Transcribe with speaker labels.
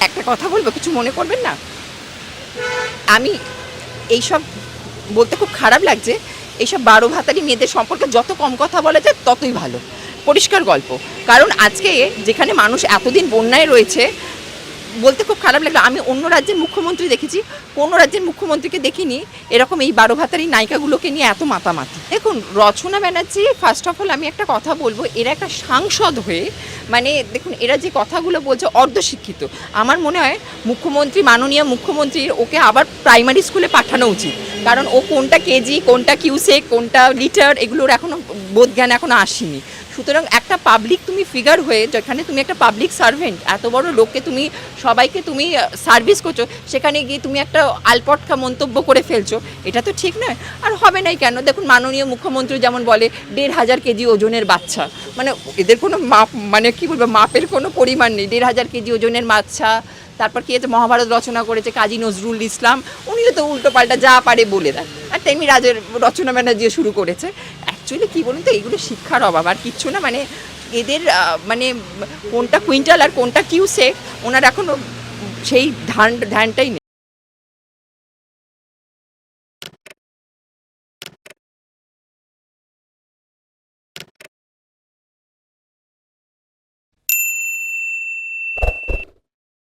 Speaker 1: একটা কথা বলব, কিছু মনে করবেন না? আমি এইসব বলতে খুব খারাপ লাগছে। এইসব বারো ভাতারি মেয়েদের সম্পর্কে যত কম কথা বলা যায়, ততই ভালো। পরিষ্কার গল্প। কারণ আজকে যেখানে মানুষ এতদিন বন্যায় রয়েছে বলতে খুব খারাপ লাগল। আমি অন্য রাজ্যের মুখ্যমন্ত্রী দেখেছি, কোনো রাজ্যের মুখ্যমন্ত্রীকে দেখিনি। এরকম এই বারো ভাতারি নায়িকাগুলোকে নিয়ে এত মাতামাতি। দেখুন, Rachana Banerjee first of all আমি একটা কথা বলব, এরা একটা সাংসদ হয়ে মানে দেখুন, এরা যে কথাগুলো বলছে অর্ধশিক্ষিত। আমার মনে হয় মুখ্যমন্ত্রী, মাননীয় মুখ্যমন্ত্রীর ওকে আবার প্রাইমারি স্কুলে পাঠানো উচিত। কারণ ও কোনটা কেজি, কোনটা কিউসেক কোনটা লিটার এগুলোর এখনও বোধ জ্ঞান এখনও আসেনি। সুতরাং একটা পাবলিক তুমি ফিগার হয়ে যেখানে তুমি একটা পাবলিক সার্ভেন্ট এত বড় লোককে তুমি, সবাইকে তুমি সার্ভিস করছ, সেখানে গিয়ে তুমি একটা আলপটকা মন্তব্য করে ফেলছো, এটা তো ঠিক নয়। আর হবে নাই কেন? দেখুন, মাননীয় মুখ্যমন্ত্রী যেমন বলে, দেড় হাজার কেজি ওজনের বাচ্চা। মানে এদের কোনো মাপ মানে কি বলব, মাপের কোনো পরিমাণ নেই। দেড় হাজার কেজি ওজনের বাচ্চা, তারপর কি মহাভারত রচনা করেছে কাজী নজরুল ইসলাম উনিও তো উল্টো পাল্টা যা পারে বলে দেন। আর তেমনি রাজের রচনা ব্যানার্জিও শুরু করেছে। অ্যাকচুয়ালি কী বলুন তো এগুলো শিক্ষার অভাব। আর কিচ্ছু না মানে এদের মানে কোনটা কুইন্টাল আর কোনটা কিউ কিউসেক ওনার এখনও সেই ধান ধ্যানটাই নেই।